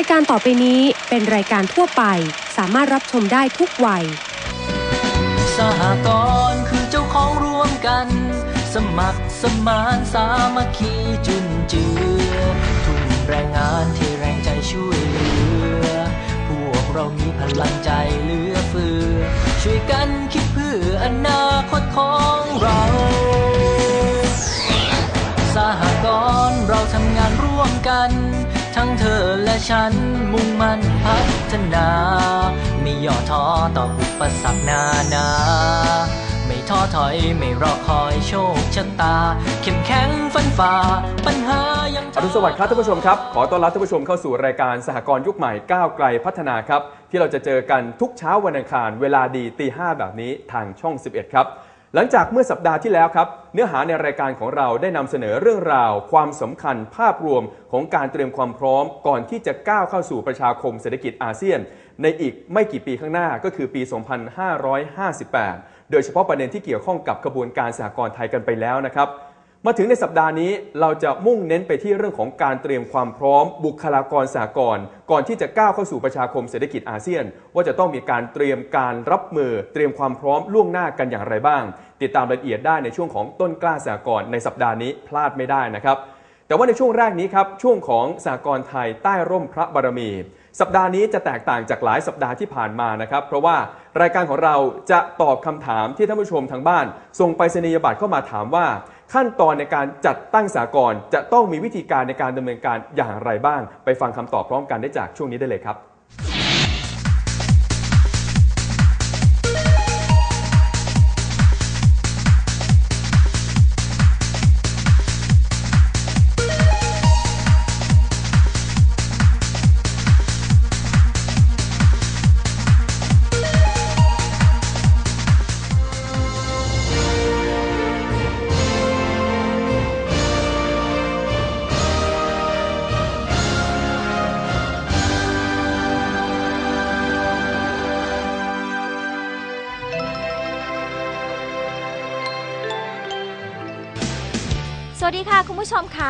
ายการต่อไปนี้เป็นรายการทั่วไป สามารถรับชมได้ทุกวัย สหกรณ์คือเจ้าของร่วมกัน สมัครสมานสามัคคีจุนเจือ ทุ่มแรงงานที่แรงใจช่วยเหลือ พวกเรามีพลังใจเหลือเฟือ ช่วยกันคิดเพื่ออนา ทั้งเธอและฉันมุ่งมั่นพัฒนา ไม่ย่อท้อต่ออุปสรรคนานา ไม่ท้อถอยไม่รอคอยโชคชะตา เข้มแข็งฟันฝ่าปัญหายังอรุณสวัสดิ์ครับท่านผู้ชมครับ ขอต้อนรับท่านผู้ชมเข้าสู่รายการสหกรณ์ยุคใหม่ก้าวไกลพัฒนาครับ ที่เราจะเจอกันทุกเช้าวันอังคาร เวลาดีตีห้าแบบนี้ทางช่อง 11 ครับ หลังจากเมื่อสัปดาห์ที่แล้วครับ เนื้อหาในรายการของเราได้นำเสนอเรื่องราว ความสำคัญภาพรวมของการเตรียมความพร้อม ก่อนที่จะก้าวเข้าสู่ประชาคมเศรษฐกิจอาเซียน ในอีกไม่กี่ปีข้างหน้าก็คือปี 2558 โดยเฉพาะประเด็นที่เกี่ยวข้องกับกระบวนการสหกรณ์ไทยกันไปแล้วนะครับ มาถึงในสัปดาห์นี้เราจะมุ่งเน้นไปที่เรื่องของการเตรียมความพร้อม บุคลากรสากลก่อนที่จะก้าวเข้าสู่ประชาคมเศรษฐกิจอาเซียน ว่าจะต้องมีการเตรียมการรับมือ เตรียมความพร้อมล่วงหน้ากันอย่างไรบ้าง ติดตามรายละเอียดได้ในช่วงของต้นกล้าสากลในสัปดาห์นี้พลาดไม่ได้นะครับ แต่ว่าในช่วงแรกนี้ครับช่วงของสากลไทยใต้ร่มพระบารมี สัปดาห์นี้จะแตกต่างจากหลายสัปดาห์ที่ผ่านมานะครับเพราะว่ารายการของเราจะตอบคำถามที่ท่านผู้ชมทางบ้าน ส่งไปรษณียบัตรเข้ามาถามว่า ขั้นตอนในการจัดตั้งสากลจะต้องมีวิธีการในการดำเนินการอย่างไรบ้าง ไปฟังคำตอบพร้อมกันได้จากช่วงนี้ได้เลยครับ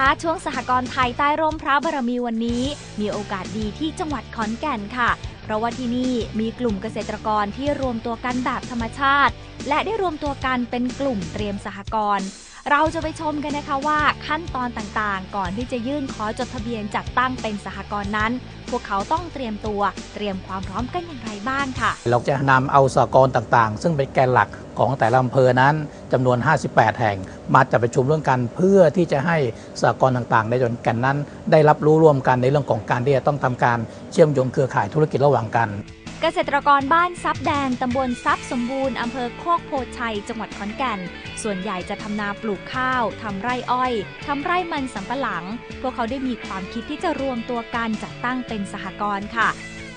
ะช่วงสหกรณ์ไทยใต้ร่มพระบารมีวันนี้ มีโอกาสดีที่จังหวัดขอนแก่นค่ะ เพราะว่าที่นี่มีกลุ่มเกษตรกรที่รวมตัวกันแบบธรรมชาติ และได้รวมตัวกันเป็นกลุ่มเตรียมสหกรณ์ เราจะไปชมกันนะคะว่าขั้นตอนต่างๆ ก่อนที่จะยื่นขอจดทะเบียนจัดตั้งเป็นสหกรณ์นั้น พวกเขาต้องเตรียมตัวเตรียมความพร้อมกันอย่างไรบ้างค่ะ เราจะนำเอาสหกรณ์ต่างๆ ซึ่งเป็นแกนหลักของแต่ละอำเภอนั้นจำนวน 58 แห่ง มาจัดประชุมร่วมกันเพื่อที่จะให้สหกรณ์ต่างๆ ในจนแกันนั้น ได้รับรู้ร่วมกันในเรื่องของการที่จะต้องทำการเชื่อมโยงเครือข่ายธุรกิจระหว่างกัน เกษตรกรบ้านซับแดงตำบลซับสมบูรณ์อำเภอโคกโพชัย จังหวัดขอนแก่น ส่วนใหญ่จะทำนาปลูกข้าวทำไร่อ้อยทำไร่มันสำปะหลัง พวกเขาได้มีความคิดที่จะรวมตัวกันจัดตั้งเป็นสหกรณ์ค่ะ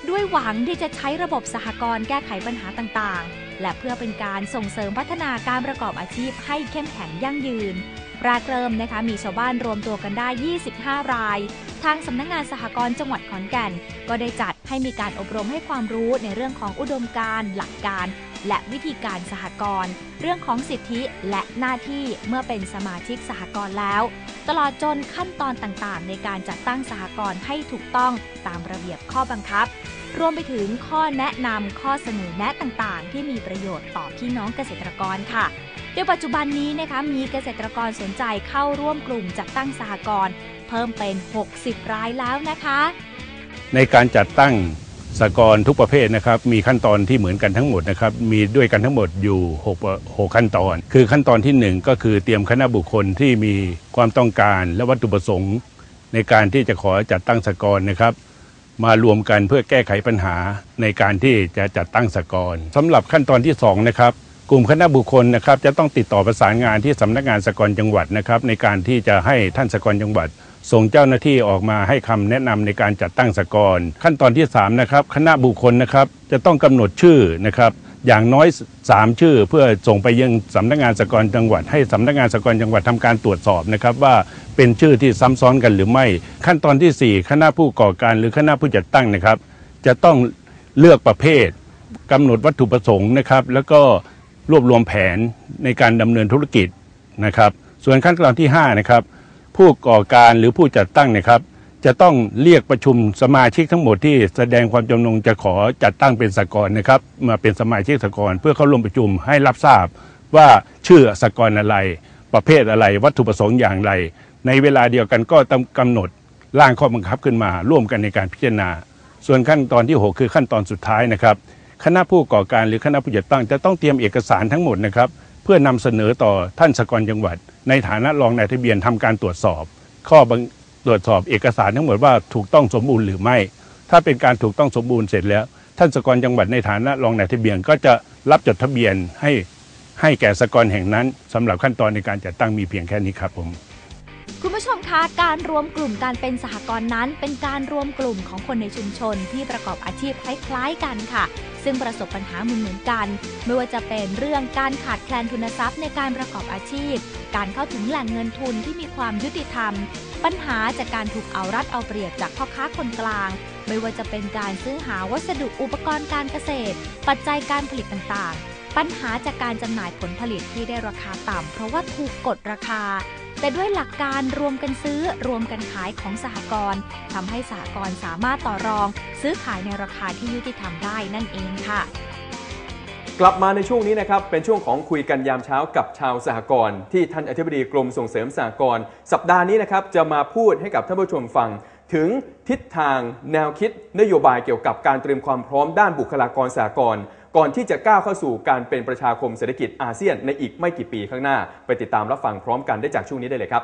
ด้วยหวังที่จะใช้ระบบสหกรณ์แก้ไขปัญหาต่างๆ และเพื่อเป็นการส่งเสริมพัฒนาการประกอบอาชีพให้เข้มแข็งยั่งยืน แรกเริ่มนะคะมีชาวบ้านรวมตัวกันได้ 25 ราย ทางสำนักงงานสหกรณ์จังหวัดขอนแก่น ก็ได้จัดให้มีการอบรมให้ความรู้ในเรื่องของอุดมการณ์ หลักการ และวิธีการสหกรณ์เรื่องของสิทธิและหน้าที่เมื่อเป็นสมาชิกสหกรณ์แล้ว ตลอดจนขั้นตอนต่างๆ ในการจัดตั้งสหกรณ์ให้ถูกต้องตามระเบียบข้อบังคับ รวมไปถึงข้อแนะนำข้อเสนอแนะต่างๆ ที่มีประโยชน์ต่อพี่น้องเกษตรกรค่ะ โดยปัจจุบันนี้นะคะมีเกษตรกรสนใจเข้าร่วมกลุ่มจัดตั้งสหกรณ์เพิ่มเป็น 60 รายแล้วนะคะ ในการจัดตั้งสหกรณ์ทุกประเภทนะครับมีขั้นตอนที่เหมือนกันทั้งหมดนะครับมีด้วยกันทั้งหมดอยู่6 6ขั้นตอน คือขั้นตอนทีหนึ่1 ก็คือเตรียมคณะบุคคลที่มีความต้องการและวัตถุประสงค์ ในการที่จะขอจัดตั้งสหกรณ์นะครับ มารวมกันเพื่อแก้ไขปัญหาในการที่จะจัดตั้งสหกรณ์สำหรับขั้นตอนที่2นะครับ กลุ่มคณะบุคคลนะครับจะต้องติดต่อประสานงานที่สำนักงานสกรณ์จังหวัดนะครับในการที่จะให้ท่านสกรณ์จังหวัด ส่งเจ้าหน้าที่ออกมาให้คำแนะนำในการจัดตั้งสกรณ์ขั้นตอนที่3นะครับคณะบุคคลนะครับจะต้องกำหนดชื่อนะครับอย่างน้อย 3 ชื่อ เพื่อส่งไปยังสำนักงานสกรณ์จังหวัด ให้สำนักงานสกรณ์จังหวัดทำการตรวจสอบนะครับว่าเป็นชื่อที่ซ้ำซ้อนกันหรือไม่ ขั้นตอนทีสี่ 4 คณะผู้ก่อการหรือคณะผู้จัดตั้งนะครับ จะต้องเลือกประเภทกำหนดวัตถุประสงค์นะครับ แล้วก็ รวบรวมแผนในการดำเนินธุรกิจนะครับ ส่วนขั้นตอนที่5นะครับผู้ก่อการหรือผู้จัดตั้งนะครับ จะต้องเรียกประชุมสมาชิกทั้งหมดที่แสดงความจำนงจะขอจัดตั้งเป็นสกลนะครับ มาเป็นสมาชิกสกลเพื่อเข้าร่วมประชุมให้รับทราบว่าชื่อสกลอะไร ประเภทอะไร วัตถุประสงค์อย่างไร ในเวลาเดียวกันก็ต้องกำหนดร่างข้อบังคับขึ้นมา ร่วมกันในการพิจารณา ส่วนขั้นตอนที่ 6 คือขั้นตอนสุดท้ายนะครับ คณะผู้ก่อการหรือคณะผู้จัดตั้ง จะต้องเตรียมเอกสารทั้งหมดนะครับ เพื่อนำเสนอต่อท่านสกลจังหวัด ในฐานะรองนายทะเบียนทำการตรวจสอบ ข้อบังตรวจสอบเอกสารทั้งหมดว่าถูกต้องสมบูรณ์หรือไม่ ถ้าเป็นการถูกต้องสมบูรณ์เสร็จแล้ว ท่านสกลจังหวัดในฐานะรองนายทะเบียนก็จะรับจดทะเบียนให้ให้แก่สกลแห่งนั้นสำหรับขั้นตอนในการจัดตั้งมีเพียงแค่นี้ครับผม คุณผู้ชมคะการรวมกลุ่มการเป็นสหกรณ์นั้น เป็นการรวมกลุ่มของคนในชุมชนที่ประกอบอาชีพคล้ายๆกันค่ะ ซึ่งประสบปัญหาเหมือนๆกัน ไม่ว่าจะเป็นเรื่องการขาดแคลนทุนทรัพย์ในการประกอบอาชีพ การเข้าถึงแหล่งเงินทุนที่มีความยุติธรรม ปัญหาจากการถูกเอารัดเอาเปรียบจากพ่อค้าคนกลาง ไม่ว่าจะเป็นการซื้อหาวัสดุอุปกรณ์การเกษตร ปัจจัยการผลิตต่างๆปัญหาจากการจำหน่ายผลผลิตที่ได้ราคาต่ำเพราะว่าถูกกดราคา แต่ด้วยหลักการรวมกันซื้อรวมกันขายของสหกรณ์ทำให้สหกรณ์สามารถต่อรอง ซื้อขายในราคาที่ยุติธรรมได้นั่นเองค่ะ กลับมาในช่วงนี้นะครับ เป็นช่วงของคุยกันยามเช้ากับชาวสหกรณ์ที่ท่านอธิบดีกรมส่งเสริมสหกรณ์สัปดาห์นี้นะครับจะมาพูดให้กับท่านผู้ชมฟังถึงทิศทางแนวคิดนโยบายเกี่ยวกับการเตรียมความพร้อมด้านบุคลากรสหกรณ์ ก่อนที่จะก้าวเข้าสู่การเป็นประชาคมเศรษฐกิจอาเซียนในอีกไม่กี่ปีข้างหน้า ไปติดตามรับฟังพร้อมกันได้จากช่วงนี้ได้เลยครับ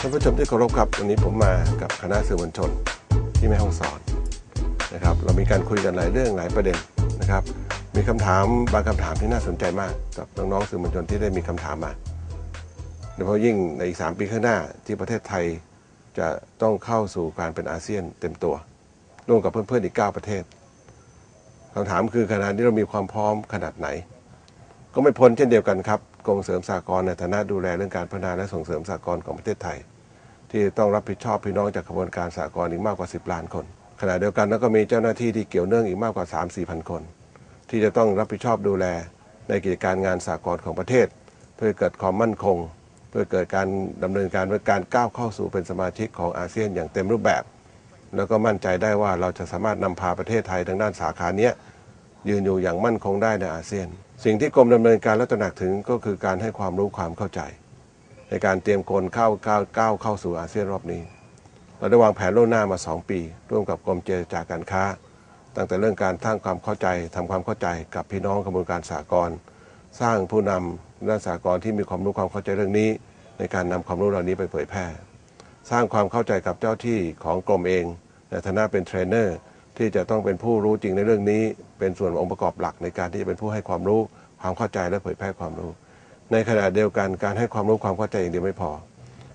ท่านผู้ชมที่เคารพครับวันนี้ผมมากับคณะสื่อมวลชนที่แม่ห้องสอนนะครับ เรามีการคุยกันหลายเรื่องหลายประเด็นนะครับ มีคำถามบางคำถามที่น่าสนใจมากกับน้องๆสื่อมวลชนที่ได้มีคำถามมาโดยเฉพาะยิ่งในอีก 3 ปีข้างหน้าที่ประเทศไทยจะต้องเข้าสู่การเป็นอาเซียนเต็มตัว ร่วมกับเพื่อนๆอีก 9 ประเทศคำถามคือขณะที่เรามีความพร้อมขนาดไหน ก็ไม่พ้นเช่นเดียวกันครับกรมเสริมสหกรณ์ในฐานะดูแลเรื่องการพัฒนาและส่งเสริมสหกรณ์ของประเทศไทย ที่ต้องรับผิดชอบพี่น้องจากกระบวนการสหกรณ์อีกมากกว่า 10 ล้านคน ขณะเดียวกันแล้วก็มีเจ้าหน้าที่ที่เกี่ยวเนื่องอีกมากกว่า 3 4พันคน ที่จะต้องรับผิดชอบดูแลในกิจการงานสหกรณ์ของประเทศ เพื่อเกิดความมั่นคง เพื่อเกิดการดำเนินการเพื่อการก้าวเข้าสู่เป็นสมาชิกของอาเซียนอย่างเต็มรูปแบบ แล้วก็มั่นใจได้ว่าเราจะสามารถนำพาประเทศไทยทางด้านสาขาเนี้ยยืนอยู่อย่างมั่นคงได้ในอาเซียน สิ่งที่กรมดำเนินการและตระหนักถึงก็คือการให้ความรู้ความเข้าใจ ในการเตรียมคนเข้าก้าวก้าวเข้าสู่อาเซียนรอบนี้ เราได้วางแผนล่วงหน้ามา 2 ปี ร่วมกับกรมเจรจาการค้า ตั้งแต่เรื่องการสร้างความเข้าใจทำความเข้าใจกับพี่น้องกระบวนการสากลสร้างผู้นำด้านสากลที่มีความรู้ความเข้าใจเรื่องนี้ ในการนำความรู้เหล่านี้ไปเผยแพร่ สร้างความเข้าใจกับเจ้าที่ของกรมเองในฐานะเป็นเทรนเนอร์ที่จะต้องเป็นผู้รู้จริงในเรื่องนี้ เป็นส่วนองค์ประกอบหลักในการที่จะเป็นผู้ให้ความรู้ความเข้าใจและเผยแพร่ความรู้ ในขณะเดียวกันการให้ความรู้ความเข้าใจอย่างเดียวไม่พอ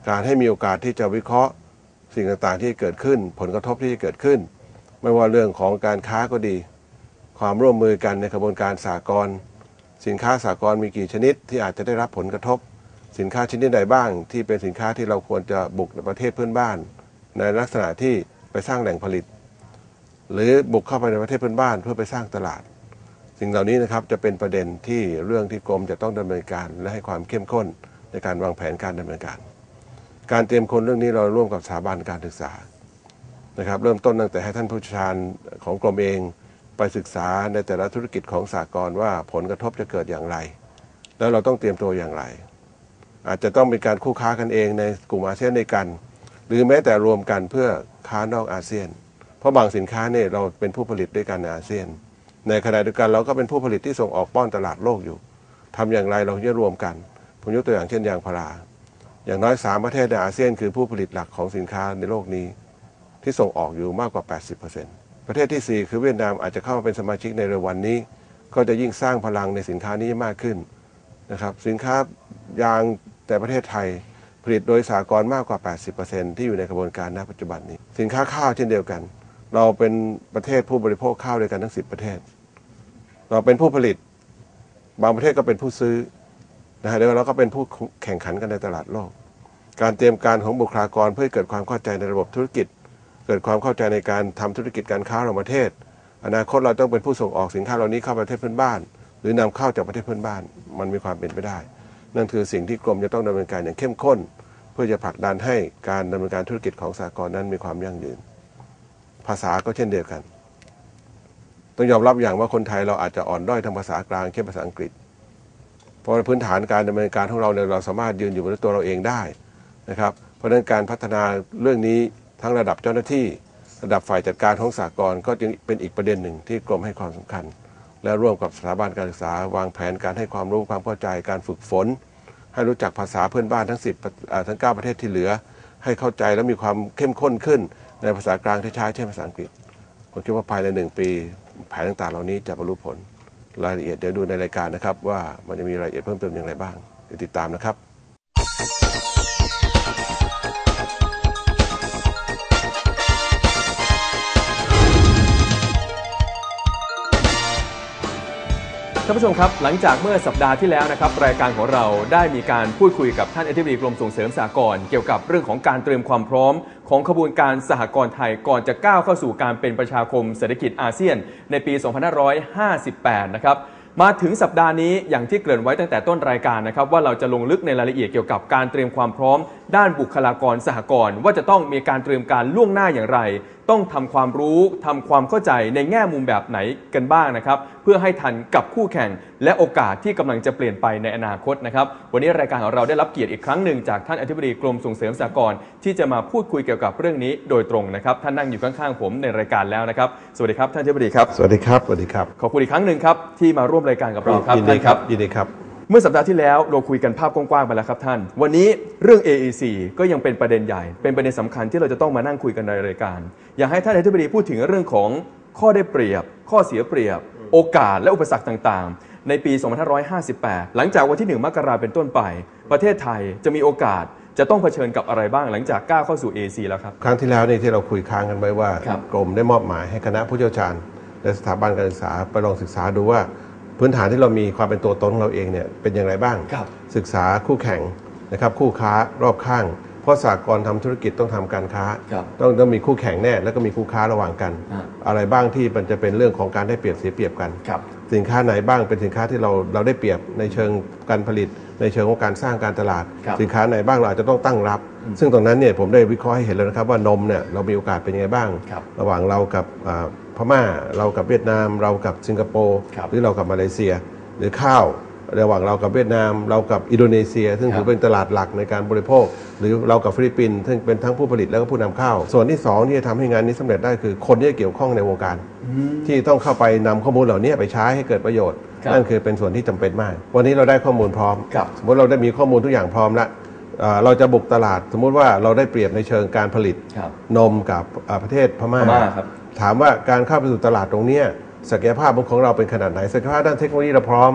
การให้มีโอกาสที่จะวิเคราะห์สิ่งต่างๆที่เกิดขึ้น ผลกระทบที่เกิดขึ้น ไม่ว่าเรื่องของการค้าก็ดี ความร่วมมือกันในกระบวนการสากลสินค้าสากลมีกี่ชนิดที่อาจจะได้รับผลกระทบ สินค้าชนิดใดบ้าง ที่เป็นสินค้าที่เราควรจะบุกในประเทศเพื่อนบ้าน ในลักษณะที่ไปสร้างแหล่งผลิต หรือบุกเข้าไปในประเทศเพื่อนบ้าน เพื่อไปสร้างตลาด สิ่งเหล่านี้นะครับจะเป็นประเด็นที่เรื่องที่กรมจะต้องดำเนินการ และให้ความเข้มข้นในการวางแผนการดำเนินการ การเตรียมคนเรื่องนี้เราร่วมกับสถาบันการศึกษา นะครับเริ่มต้นตั้งแต่ให้ท่านผู้ชาญของกรมเองไปศึกษาในแต่ละธุรกิจของสากลว่าผลกระทบจะเกิดอย่างไร แล้วเราต้องเตรียมตัวอย่างไร อาจจะต้องเป็นการคู่ค้ากันเองในกลุ่มอาเซียนในกัน หรือแม้แต่รวมกันเพื่อค้านอกอาเซียน เพราะบางสินค้าเนี่ยเราเป็นผู้ผลิตด้วยกันในอาเซียน ในขณะเดียวกันเราก็เป็นผู้ผลิตที่ส่งออกป้อนตลาดโลกอยู่ทำอย่างไรเราจะรวมกันผมยกตัวอย่างเช่นยางพารา อย่างน้อยสามประเทศในอาเซียนคือผู้ผลิตหลักของสินค้าในโลกนี้ ที่ส่งออกอยู่มากกว่า 80%ประเทศที่ 4 คือเวียดนามอาจจะเข้ามาเป็นสมาชิกในเร็ววันนี้ ก็จะยิ่งสร้างพลังในสินค้านี้มากขึ้นนะครับสินค้ายางแต่ประเทศไทยผลิตโดยสากลมากกว่า 80%ที่อยู่ในกระบวนการณปัจจุบันนี้ สินค้าข้าวเช่นเดียวกัน เราเป็นประเทศผู้บริโภคข้าวด้วยกันทั้ง 10 ประเทศ เราเป็นผู้ผลิต บางประเทศก็เป็นผู้ซื้อนะฮะแล้วเราก็เป็นผู้แข่งขันกันในตลาดโลก การเตรียมการของบุคลากรเพื่อให้เกิดความเข้าใจในระบบธุรกิจ เกิดความเข้าใจในการทำธุรกิจการค้าระหว่างประเทศ อนาคตเราต้องเป็นผู้ส่งออกสินค้าเหล่านี้เข้าประเทศเพื่อนบ้าน หรือนำเข้าจากประเทศเพื่อนบ้าน มันมีความเป็นไปได้ นั่นคือสิ่งที่กรมจะต้องดำเนินการอย่างเข้มข้น เพื่อจะผลักดันให้การดำเนินการธุรกิจของสากลนั้นมีความยั่งยืน ภาษาก็เช่นเดียวกัน ต้องยอมรับอย่างว่าคนไทยเราอาจจะอ่อนด้อยทางภาษากลางเช่นภาษาอังกฤษเพราะพื้นฐานการดำเนินการของเราเนี่ยเราสามารถยืนอยู่บนตัวเราเองได้นะครับ เพราะฉะนั้นการพัฒนาเรื่องนี้ ทั้งระดับเจ้าหน้าที่ระดับฝ่ายจัดการของสากลก็จึงเป็นอีกประเด็นหนึ่งที่กรมให้ความสำคัญ และร่วมกับสถาบันการศึกษา วางแผนการให้ความรู้ความเข้าใจการฝึกฝน ให้รู้จักภาษาเพื่อนบ้านทั้ง 10 ทั้ง 9 ประเทศที่เหลือ ให้เข้าใจและมีความเข้มข้นขึ้น ในภาษากลางที่ใช้เช่นภาษาอังกฤษผมคิดว่าภายในหนึ่งปี แผนต่างๆ เหล่านี้จะบรรลุผล รายละเอียดเดี๋ยวดูในรายการนะครับ ว่ามันจะมีรายละเอียดเพิ่มเติมอย่างไรบ้างเดี๋ยวติดตามนะครับานผู้ชมครับ หลังจากเมื่อสัปดาห์ที่แล้วนะครับ รายการของเราได้มีการพูดคุยกับท่านอธิบดีกรมส่งเสริมสหกรณ์เกี่ยวกับเรื่องของการเตรียมความพร้อม ของขบวนการสหกรณ์ไทยก่อนจะก้าวเข้าสู่การเป็นประชาคมเศรษฐกิจอาเซียน ในปี 2558 นะครับมาถึงสัปดาห์นี้อย่างที่เกริ่นไว้ตั้งแต่ต้นรายการนะครับว่าเราจะลงลึกในรายละเอียดเกี่ยวกับการเตรียมความพร้อม ด้านบุคลากรสหกรณ์ว่าจะต้องมีการเตรียมการล่วงหน้าอย่างไร ต้องทำความรู้ทำความเข้าใจในแง่มุมแบบไหนกันบ้างนะครับ เพื่อให้ทันกับคู่แข่ง และโอกาสที่กำลังจะเปลี่ยนไปในอนาคตนะครับ วันนี้รายการของเราได้รับเกียรติอีกครั้งหนึ่งจากท่านอธิบดีกรมส่งเสริมสหกรณ์ที่จะมาพูดคุยเกี่ยวกับเรื่องนี้โดยตรงนะครับ ท่านนั่งอยู่ข้างๆผมในรายการแล้วนะครับ สวัสดีครับท่านอธิบดีครับ สวัสดีครับ สวัสดีครับ ขอบคุณอีกครั้งหนึ่งครับที่มาร่วมรายการกับเราครับยินดีท่านครับยินดีครับ เมื่อสัปดาห์ที่แล้วเราคุยกันภาพกว้างๆไปแล้วครับท่าน วันนี้เรื่อง AEC ก็ยังเป็นประเด็นใหญ่ เป็นประเด็นสำคัญที่เราจะต้องมานั่งคุยกันในรายการ อยากให้ท่านอธิบดีพูดถึงเรื่องของข้อได้เปรียบ ข้อเสียเปรียบ โอกาสและอุปสรรคต่างๆ ในปี 2558 หลังจากวันที่ 1 มกราเป็นต้นไป ประเทศไทยจะมีโอกาสจะต้องเผชิญกับอะไรบ้างหลังจากก้าวเข้าสู่ AEC แล้วครับ ครั้งที่แล้วนี่ที่เราคุยค้างกันไว้ว่าครับกรมได้มอบหมายให้คณะผู้เชี่ยวชาญและสถาบันการศึกษาไปลองศึกษาดูว่า พื้นฐานที่เรามีความเป็นตัวตนของเราเองเนี่ยเป็นอย่างไรบ้าง ครับ ศึกษาคู่แข่งนะครับคู่ค้ารอบข้าง เพราะสากลทำธุรกิจต้องทำการค้า ครับต้องต้องมีคู่แข่งแน่ แล้วก็มีคู่ค้าระหว่างกัน อ่า อะไรบ้างที่มันจะเป็นเรื่องของการได้เปรียบเสียเปรียบกัน ครับ สินค้าไหนบ้างเป็นสินค้าที่เราเราได้เปรียบในเชิงการผลิต ในเชิงของการสร้างการตลาด ครับสินค้าไหนบ้างเราอาจจะต้องตั้งรับ ซึ่งตรงนั้นเนี่ยผมได้วิเคราะห์ให้เห็นแล้วนะครับว่านมเนี่ยเรามีโอกาสเป็นยังไงบ้าง ครับระหว่างเรากับอ่าพ ม่า เรากับเวียดนาม เรากับสิงคโปร์ครับหรือเรากับมาเลเซีย หรือข้าวระหว่างเรากับเวียดนาม เรากับอินโดนีเซีย ซึ่งครับถือเป็นตลาดหลักในการบริโภค หรือเรากับฟิลิปปินส์ซึ่งเป็นทั้งผู้ผลิตแล้วก็ผู้นำเข้า ส่วนที่สองที่จะทำให้งานนี้สำเร็จได้คือคนที่เกี่ยวข้องในวงการ ที่ต้องเข้าไปนำข้อมูลเหล่านี้ไปใช้ให้เกิดประโยชน์ครับนั่นคือเป็นส่วนที่จำเป็นมาก วันนี้เราได้ข้อมูลพร้อมครับสมมติเราได้มีข้อมูลทุกอย่างพร้อมแล้วเอ่อเราจะบุกตลาดสมมุติว่าเราได้เปรียบในเชิงการผลิตครับนมกับเอ่อประเทศพม่าพม่าครับ ถามว่าการเข้าไปสู่ตลาดตรงเนี้ยศักยภาพของเราเป็นขนาดไหนศักยภาพด้านเทคโนโลยีเราพร้อม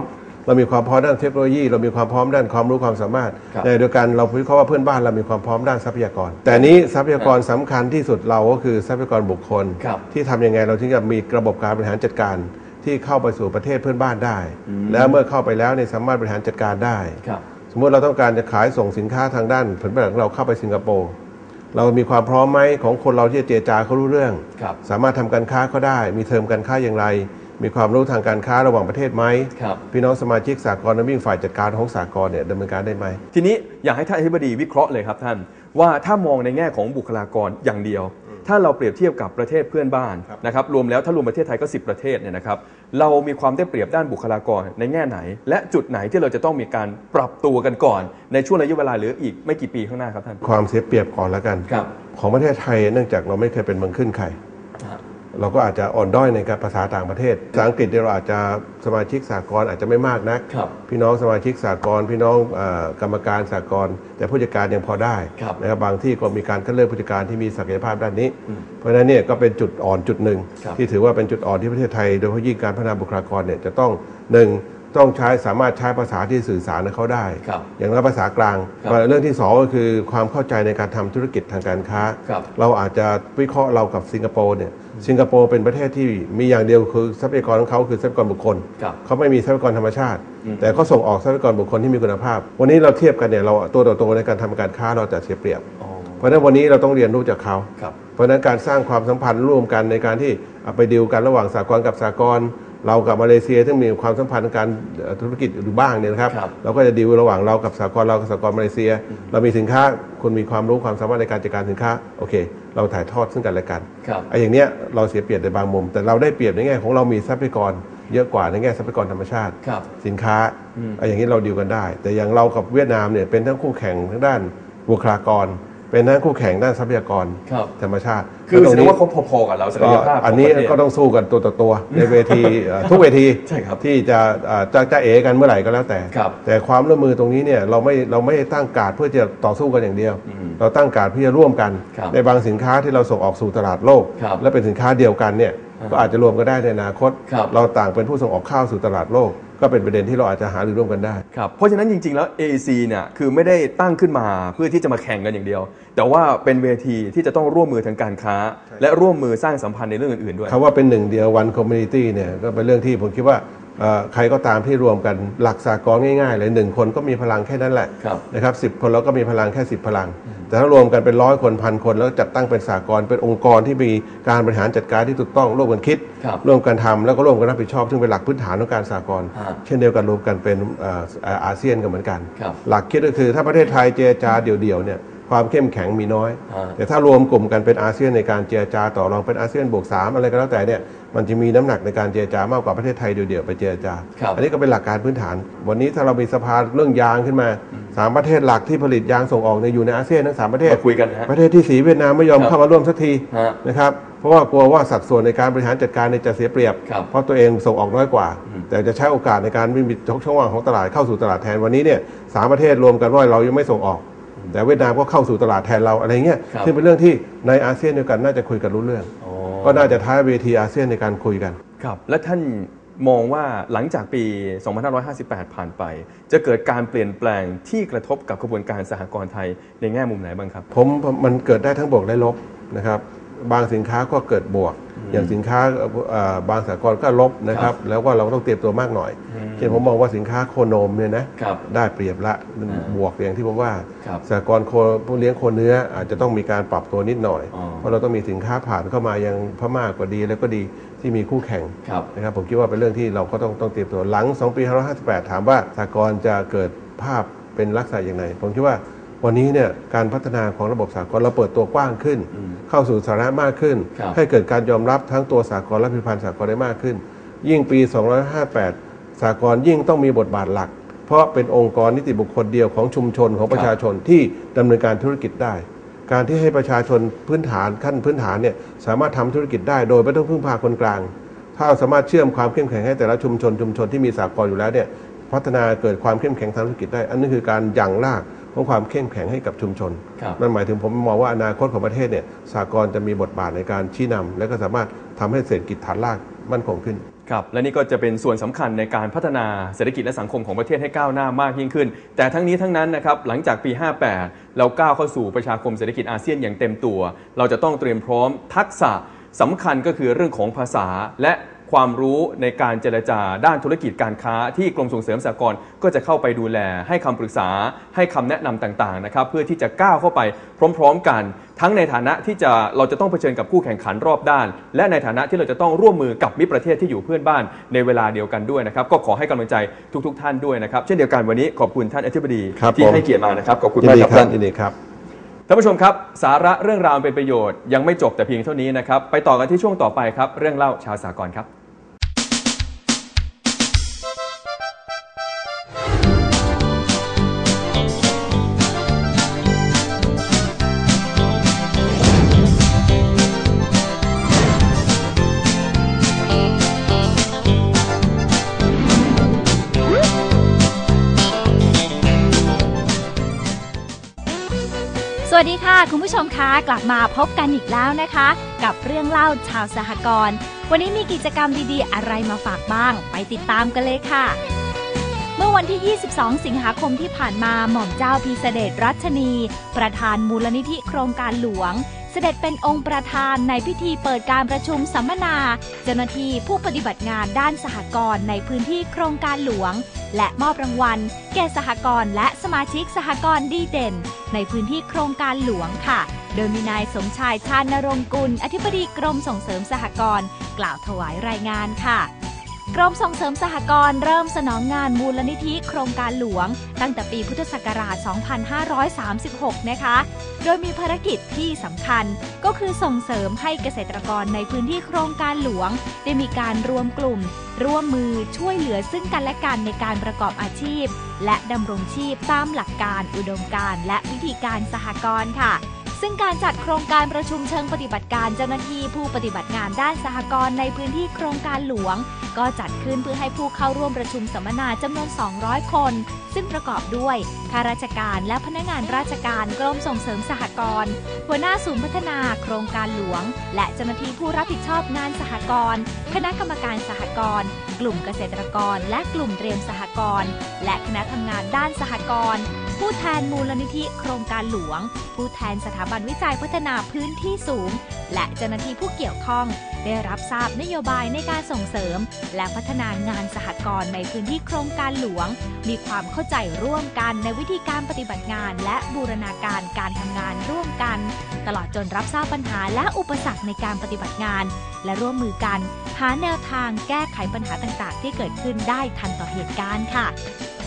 เรามีความพร้อมด้านเทคโนโลยี เรามีความพร้อมด้านความรู้ความสามารถครับในเดียวกันเราวิเคราะห์ว่าเพื่อนบ้านเรามีความพร้อมด้านทรัพยากร แต่นี้ทรัพยากรสำคัญที่สุดเราก็คือทรัพยากรบุคคลครับที่ทำยังไงเราถึงจะมีระบบการบริหารจัดการที่เข้าไปสู่ประเทศเพื่อนบ้านได้ แล้วเมื่อเข้าไปแล้วเนี่ยสามารถบริหารจัดการได้ครับสมมติเราต้องการจะขายส่งสินค้าทางด้านผลผลิตของเราเข้าไปสิงคโปร์ เรามีความพร้อมไหมของคนเราที่จะเจรจาเขารู้เรื่องครับสามารถทำการค้าเขาได้ มีเทอมการค้าอย่างไร มีความรู้ทางการค้าระหว่างประเทศไหมครับพี่น้องสมาชิกสากลและวิ่งฝ่ายจัดการของสากลเนี่ยดำเนินการได้ไหมทีนี้อยากให้ท่านอธิบดีวิเคราะห์เลยครับท่านว่าถ้ามองในแง่ของบุคลากรอย่างเดียว ถ้าเราเปรียบเทียบกับประเทศเพื่อนบ้านครับนะครับรวมแล้วถ้ารวมประเทศไทยก็ 10 ประเทศเนี่ยนะครับเรามีความได้เปรียบด้านบุคลากรในแง่ไหน และจุดไหนที่เราจะต้องมีการปรับตัวกันก่อน ในช่วงระยะเวลาเหลืออีกไม่กี่ปีข้างหน้าครับท่านความเสียเปรียบก่อนแล้วกันครับของประเทศไทยเนื่องจากเราไม่เคยเป็นเมืองขึ้นใคร เราก็อาจจะอ่อนด้อยในการภาษาต่างประเทศภาษาอังกฤษเนี่ยเราอาจจะสมาชิกสากลอาจจะไม่มากนักครับพี่น้องสมาชิกสากลพี่น้องเอ่อกรรมการสากลแต่ผู้จัดการยังพอได้ครับนะครับบางที่ก็มีการคัดเลือกผู้จัดการที่มีศักยภาพด้านนี้ เพราะฉะนั้นเนี่ยก็เป็นจุดอ่อนจุดหนึ่งครับที่ถือว่าเป็นจุดอ่อนที่ประเทศไทยโดยเฉพาะยิ่งการพัฒนาบุคลากรเนี่ยจะต้องหนึ่งต้องใช้สามารถใช้ภาษาที่สื่อสารกับเขาได้ ครับอย่างน้อยภาษากลางครับเรื่องที่สองก็คือความเข้าใจในการทำธุรกิจทางการค้า ครับเราอาจจะวิเคราะห์เรากับสิงคโปร์เนี่ยสิงคโปร์เป็นประเทศที่มีอย่างเดียวคือทรัพยากรของเขาคือทรัพยากรบุคคล ครับ เขาไม่มีทรัพยากรธรรมชาติ แต่เขาส่งออกทรัพยากรบุคคลที่มีคุณภาพ วันนี้เราเทียบกันเนี่ยเราตัวต่อตัวในการทำการค้าเราจะเสียเปรียบ อ๋อเพราะฉะนั้นวันนี้เราต้องเรียนรู้จากเขา ครับ เพราะฉะนั้นการสร้างความสัมพันธ์ร่วมกันในการที่เอาไปดีลกันระหว่างสากลกับสากล เรากับมาเลเซียซึ่งมีความสัมพันธ์ทางการเอ่อธุรกิจอยู่บ้างเนี่ยนะครับครับ เราก็จะดีลระหว่างเรากับสากลเรากับสากลมาเลเซีย เรามีสินค้าคุณมีความรู้ความสามารถในการจัดการสินค้าโอเค เราถ่ายทอดซึ่งกันและกันครับไอ้อย่างเนี้ยเราเสียเปรียบในบางมุม แต่เราได้เปรียบในแง่ของเรามีทรัพยากรเยอะกว่าในแง่ทรัพยากรธรรมชาติครับสินค้าไอ้อย่างนี้เราดีลกันได้ แต่อย่างเรากับเวียดนามเนี่ยเป็นทั้งคู่แข่งทางด้านบุคลากร เป็นทั้งคู่แข่งด้านทรัพยากรครับธรรมชาติคือแล้แสตดรงงนี้ว่าเขาพอๆกับเราศักก็ยภาพขอันองนี้ประเทศก็ต้องสู้กันตัวต่อตัว ในเวทีเอ่อทุกเวทีใช่ครับที่จะเอ่อจะจะเอกันเมื่อไหร่ก็แล้วแต่ ครับแต่ความร่วมมือตรงนี้เนี่ยเราไม่เราไม่ได้ตั้งการดเพื่อจะต่อสู้กันอย่างเดียว อืมเราตั้งการดเพื่อจะร่วมกัน ครับในบางสินค้าที่เราส่งออกสู่ตลาดโลก ครับและเป็นสินค้าเดียวกันเนี่ยอ่าก็อาจจะรวมกันได้ในอนาคต ครับเราต่างเป็นผู้ส่งออกข้าวสู่ตลาดโลก ก็เป็นประเด็นที่เราอาจจะหารือร่วมกันได้ ครับ เพราะฉะนั้นจริง ๆ แล้ว AEC เนี่ยคือไม่ได้ตั้งขึ้นมาเพื่อที่จะมาแข่งกันอย่างเดียว แต่ว่าเป็นเวทีที่จะต้องร่วมมือทางการค้า และร่วมมือสร้างสัมพันธ์ในเรื่องอื่นๆด้วย คำว่าเป็นหนึ่งเดียววันคอมมูนิตี้เนี่ยก็เป็นเรื่องที่ผมคิดว่าเอ่อใครก็ตามที่รวมกันหลักสากลง่ายๆเลยหนึ่งคนก็มีพลังแค่นั้นแหละครับ นะครับสิบคนเราก็มีพลังแค่10พลัง แต่ถ้ารวมกันเป็นร้อยคนพันคน แล้วจัดตั้งเป็นสากลเป็นองค์กรที่มีการบริหารจัดการที่ถูกต้องร่วมกันคิดครับร่วมกันทำแล้วก็ร่วมกันรับผิดชอบ ซึ่งเป็นหลักพื้นฐานของการสากลฮะเช่นเดียวกันรวมกันเป็นเอ่อเอ่ออาเซียนกันเหมือนกันครับหลักคิดก็คือถ้าประเทศไทยเจรจาเดี่ยวๆเนี่ย ความเข้มแข็งมีน้อยฮะแต่ถ้ารวมกลุ่มกันเป็นอาเซียนในการเจรจาต่อรองเป็นอาเซียนบวกสามอะไรก็แล้วแต่เนี่ยมันจะมีน้ำหนักในการเจรจามากกว่าประเทศไทยเดี่ยวๆไปเจรจาครับอันนี้ก็เป็นหลักการพื้นฐาน วันนี้ถ้าเรามีสภาเรื่องยางขึ้นมาสามประเทศหลักที่ผลิตยางส่งออกเนี่ยอยู่ในอาเซียนทั้งสามประเทศมาคุยกันนะฮะประเทศที่สีเวียดนามไม่ยอมครับเข้ามาร่วมสักทีฮะนะครับเพราะว่ากลัวว่าสัดส่วนในการบริหารจัดการเนี่ยจะเสียเปรียบครับเพราะตัวเองส่งออกน้อยกว่า แต่จะใช้โอกาสในการไม่มีช่องว่างของตลาดเข้าสู่ตลาดแทนวันนี้เนี่ยสามประเทศรวมกันว่าเรายังไม่ส่งออก แต่เวียดนามก็เข้าสู่ตลาดแทนเราอะไรเงี้ยครับ ซึ่งเป็นเรื่องที่ในอาเซียนเดียวกันน่าจะคุยกันรู้เรื่อง อ๋อก็น่าจะท้ายเวทีอาเซียนในการคุยกัน ครับ และท่านมองว่าหลังจากปี 2558 ผ่านไป จะเกิดการเปลี่ยนแปลงที่กระทบกับกระบวนการสหกรณ์ไทยในแง่มุมไหนบ้างครับ ผมมันเกิดได้ทั้งบวกและลบนะครับ บางสินค้าก็เกิดบวก อย่างสินค้าเอ่อบางสากลก็ลบนะครับ แล้วก็เราก็ต้องเตรียมตัวมากหน่อย เช่นผมมองว่าสินค้าโคนมเนี่ยนะครับได้เปรียบละมันอ่าบวกอย่างที่ผมว่าครับสากลโคผู้เลี้ยงโคเนื้ออาจจะต้องมีการปรับตัวนิดหน่อยอ๋อเพราะเราต้องมีสินค้าผ่านเข้ามายังพม่ากว่าดีแล้วก็ดีที่มีคู่แข่งครับนะครับผมคิดว่าเป็นเรื่องที่เราก็ต้องต้องเตรียมตัวหลัง 2 ปี558 ถามว่าสากลจะเกิดภาพเป็นลักษณะอย่างไรผมคิดว่า วันนี้เนี่ยการพัฒนาของระบบสากลเราเปิดตัวกว้างขึ้น เข้าสู่สาธารณะมากขึ้นครับให้เกิดการยอมรับทั้งตัวสากลและผลิตภัณฑ์สากลได้มากขึ้น ยิ่งปี258 สากลยิ่งต้องมีบทบาทหลัก เพราะเป็นองค์กรนิติบุคคลเดียวของชุมชนของประชาชนที่ดำเนินการธุรกิจได้ การที่ให้ประชาชนพื้นฐานขั้นพื้นฐานเนี่ยสามารถทำธุรกิจได้โดยไม่ต้องพึ่งพาคนกลาง ถ้าเราสามารถเชื่อมความเข้มแข็งให้แต่ละชุมชนชุมชนที่มีสากลอยู่แล้วเนี่ยพัฒนาเกิดความเข้มแข็งทางธุรกิจได้ อันนี้คือการยั่งราก ของความเข้มแข็งให้กับชุมชนครับนั่นหมายถึงผมมองว่าอนาคตของประเทศเนี่ยสากลจะมีบทบาทในการชี้นำและก็สามารถทำให้เศรษฐกิจฐานรากมั่นคงขึ้นครับและนี่ก็จะเป็นส่วนสำคัญในการพัฒนาเศรษฐกิจและสังคมของประเทศให้ก้าวหน้ามากยิ่งขึ้น แต่ทั้งนี้ทั้งนั้นนะครับหลังจากปี 58 เราก้าวเข้าสู่ประชาคมเศรษฐกิจอาเซียนอย่างเต็มตัว เราจะต้องเตรียมพร้อมทักษะสำคัญก็คือเรื่องของภาษาและ ความรู้ในการเจรจาด้านธุรกิจการค้า ที่กรมส่งเสริมสหกรณ์ก็จะเข้าไปดูแล ให้คำปรึกษา ให้คำแนะนำต่างๆนะครับเพื่อที่จะก้าวเข้าไปพร้อม ๆ กัน ทั้งในฐานะที่จะเราจะต้องเผชิญกับคู่แข่งขันรอบด้าน และในฐานะที่เราจะต้องร่วมมือกับมิตรประเทศที่อยู่เพื่อนบ้านในเวลาเดียวกันด้วยนะครับก็ขอให้กำลังใจทุก ๆ ท่านด้วยนะครับเช่นเดียวกันวันนี้ขอบคุณท่านอธิบดีครับที่ผมให้เกียรติมานะครับขอบคุณยินมากดีครับครัท่าบนยินดีครับ ท่านผู้ชมครับ สาระเรื่องราวเป็นประโยชน์ยังไม่จบแต่เพียงเท่านี้นะครับ ไปต่อกันที่ช่วงต่อไปครับ เรื่องเล่าชาวสากลครับ สวัสดีค่ะ คุณผู้ชมคะกลับมาพบกันอีกแล้วนะคะ กับเรื่องเล่าชาวสหกรณ์วันนี้มีกิจกรรมดีๆ อะไรมาฝากบ้าง ไปติดตามกันเลยค่ะ เมื่อวันที่ 22 สิงหาคมที่ผ่านมาหม่อมเจ้าพีเสด็จรัชนี ประธานมูลนิธิโครงการหลวง เสด็จเป็นองค์ประธานในพิธีเปิดการประชุมสัมมนา เจ้าหน้าที่ผู้ปฏิบัติงานด้านสหกรณ์ในพื้นที่โครงการหลวง และมอบรางวัล แก่สหกรณ์และสมาชิกสหกรณ์ดีเด่น ในพื้นที่โครงการหลวงค่ะ โดยมีนายสมชายชาญนรงกุล อธิบดีกรมส่งเสริมสหกรณ์ กล่าวถวายรายงานค่ะ กรมส่งเสริมสหกรณ์เริ่มสนองงานมูลนิธิโครงการหลวง ตั้งแต่ปีพุทธศักราช 2536 นะคะ โดยมีภารกิจที่สำคัญก็คือส่งเสริมให้เกษตรกรในพื้นที่โครงการหลวง ได้มีการรวมกลุ่ม ร่วมมือช่วยเหลือซึ่งกันและกันในการประกอบอาชีพ และดำรงชีพตามหลักการอุดมการณ์และวิธีการสหกรณ์ค่ะ ซึ่งการจัดโครงการประชุมเชิงปฏิบัติการเจ้าหน้าที่ผู้ปฏิบัติงานด้านสหกรณ์ในพื้นที่โครงการหลวง ก็จัดขึ้นเพื่อให้ผู้เข้าร่วมประชุมสัมมนาจำนวน 200 คน ซึ่งประกอบด้วยข้าราชการและพนักงานราชการกรมส่งเสริมสหกรณ์หัวหน้าศูนย์พัฒนาโครงการหลวง และเจ้าหน้าที่ผู้รับผิดชอบงานสหกรณ์คณะกรรมการสหกรณ์กลุ่มเกษตรกร และกลุ่มเตรียมสหกรณ์และคณะทำงานด้านสหกรณ์ ผู้แทนมูลนิธิโครงการหลวง ผู้แทนสถาบันวิจัยพัฒนาพื้นที่สูง และเจ้าหน้าที่ผู้เกี่ยวข้อง ได้รับทราบนโยบายในการส่งเสริม และพัฒนางานสหกรณ์ในพื้นที่โครงการหลวง มีความเข้าใจร่วมกันในวิธีการปฏิบัติงาน และบูรณาการการทำงานร่วมกัน ตลอดจนรับทราบปัญหาและอุปสรรคในการปฏิบัติงาน และร่วมมือกัน หาแนวทางแก้ไขปัญหาต่างๆ ที่เกิดขึ้นได้ทันต่อเหตุการณ์ค่ะ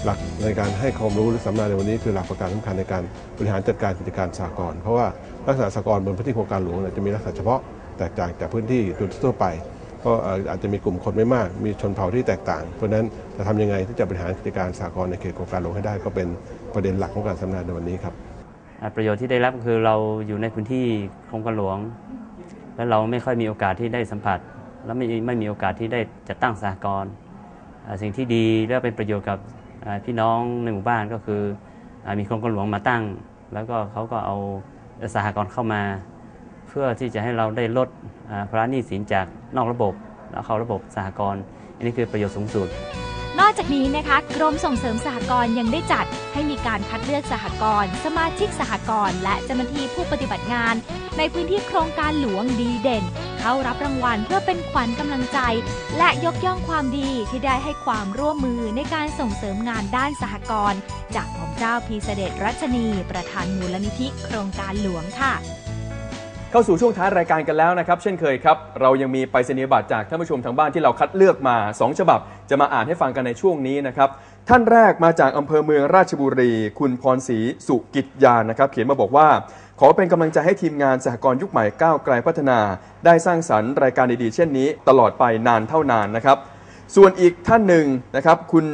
หลักในการให้ความรู้หรือสัมมนาในวันนี้คือหลักประการสำคัญในการบริหารจัดการกิจการสหกรณ์เพราะว่าลักษณะสหกรณ์บนพื้นที่โครงการหลวงเนี่ยจะมีลักษณะเฉพาะแตกต่างจากพื้นที่ทั่วไป ก็อาจจะมีกลุ่มคนไม่มาก มีชนเผ่าที่แตกต่าง เพราะนั้นจะทำยังไงที่จะบริหารกิจการสหกรณ์ในเขตโครงการหลวงให้ได้ ก็เป็นประเด็นหลักของการสัมมนาในวันนี้ครับประโยชน์ที่ได้รับก็คือเราอยู่ในพื้นที่โครงการหลวง และเราไม่ค่อยมีโอกาสที่ได้สัมผัส และไม่ไม่มีโอกาสที่ได้จัดตั้งสหกรณ์อ่าสิ่งที่ดีและเป็นประโยชน์กับ พี่น้องในหมู่บ้านก็คืออมีโครงการหลวงมาตั้ง แล้วก็เขาก็เอาสหกรณ์เข้ามา เพื่อที่จะให้เราได้ลดภาระหนี้สินจากนอกระบบแล้วเข้าระบบสหกรณ์อันนี้คือประโยชน์สูงสุด นอกจากนี้นะคะกรมส่งเสริมสหกรณ์ยังได้จัดให้มีการคัดเลือกสหกรณ์สมาชิกสหกรณ์และเจ้าหน้าที่ผู้ปฏิบัติงาน ในพื้นที่โครงการหลวงดีเด่น เข้ารับรางวัลเพื่อเป็นขวัญกำลังใจ และยกย่องความดีที่ได้ให้ความร่วมมือในการส่งเสริมงานด้านสหกรณ์จากหม่อมเจ้าพีเสด็จรัชนี ประธานมูลนิธิโครงการหลวงค่ะ เข้าสู่ช่วงท้ายรายการกันแล้วนะครับ เช่นเคยครับ เรายังมีไปรษณียบัตรจากท่านผู้ชมทางบ้านที่เราคัดเลือกมา 2 ฉบับ จะมาอ่านให้ฟังกันในช่วงนี้นะครับท่านแรกมาจากอำเภอเมืองราชบุรี คุณพรศรีสุกิจยานนะครับ เขียนมาบอกว่า ขอเป็นกำลังใจให้ทีมงานสหกรณ์ยุคใหม่ก้าวไกลพัฒนา ได้สร้างสรรค์รายการดีๆ เช่นนี้ ตลอดไปนานเท่านานนะครับ ส่วนอีกท่านหนึ่งนะครับ คุณ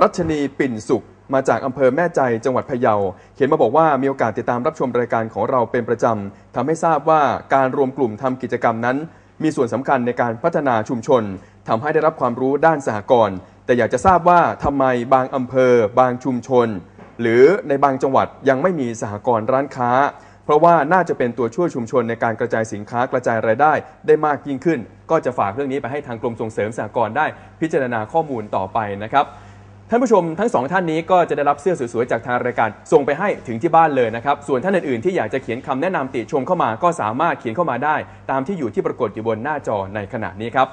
รัชนีปิ่นสุข มาจากอำเภอแม่ใจจังหวัดพะเยา เขียนมาบอกว่ามีโอกาสติดตามรับชมรายการของเราเป็นประจำทำให้ทราบว่าการรวมกลุ่มทำกิจกรรมนั้น มีส่วนสำคัญในการพัฒนาชุมชนทำให้ได้รับความรู้ด้านสหกรณ์แต่อยากจะทราบว่าทำไมบางอำเภอ บางชุมชน หรือในบางจังหวัดยังไม่มีสหกรณ์ร้านค้า ราะว่าน่าจะเป็นตัวช่วยชุมชนในการกระจายสินค้ากระจายรายได้ได้มากยิ่งขึ้น ก็จะฝากเรื่องนี้ไปให้ทางกรมส่งเสริมสหกรณ์ได้พิจารณาข้อมูลต่อไปนะครับท่านผู้ชมทั้งสองท่านนี้ก็จะได้รับเสื้อสวยๆจากทางรายการส่งไปให้ถึงที่บ้านเลยนะครับ ส่วนท่านอื่นๆที่อยากจะเขียนคำแนะนำติชมเข้ามาก็สามารถเขียนเข้ามาได้ ตามที่อยู่ที่ปรากฏอยู่บนหน้าจอในขณะนี้ครับ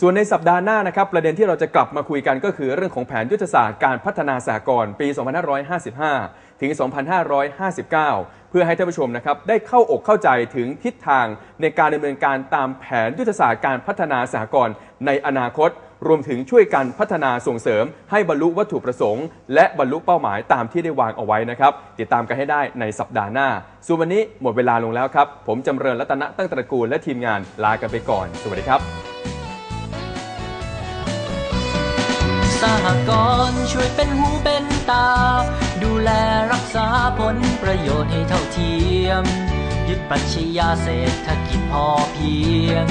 ส่วนในสัปดาห์หน้านะครับประเด็นที่เราจะกลับมาคุยกันก็คือเรื่องของแผนยุทธศาสตร์การพัฒนาสหกรณ์ปี 2555 ถึง 2559 เพื่อให้ท่านผู้ชมนะครับได้เข้าอกเข้าใจถึงทิศทางในการดำเนินการตามแผนยุทธศาสตร์การพัฒนาสหกรณ์ในอนาคต รวมถึงช่วยกันพัฒนาส่งเสริม ให้บรรลุวัตถุประสงค์ และบรรลุเป้าหมายตามที่ได้วางเอาไว้นะครับติดตามกันให้ได้ในสัปดาห์หน้าส่วนวันนี้หมดเวลาลงแล้วครับ ผมจำเริญรัตนะตั้งตระกูลและทีมงานลากันไปก่อน สวัสดีครับสหกรณ์ช่วยเป็นหูเป็น ตา ดูแลรักษาผลประโยชน์ให้เท่าเทียม ยึดปรัชญาเศรษฐกิจพอเพียง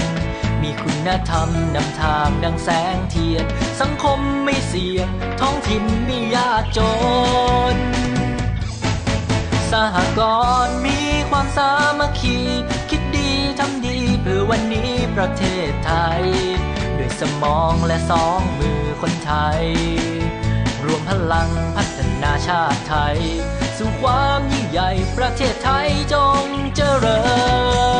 มีคุณธรรมนำทางดังแสงเทียน สังคมไม่เสี่ยง ท้องถิ่นไม่ยากจน สหกรณ์มีความสามัคคีคิดดีทำดีเพื่อวันนี้ประเทศไทย ด้วยสมองและสองมือคนไทย พลังพัฒนาชาติไทย สู่ความยิ่งใหญ่ประเทศไทยจงเจริญ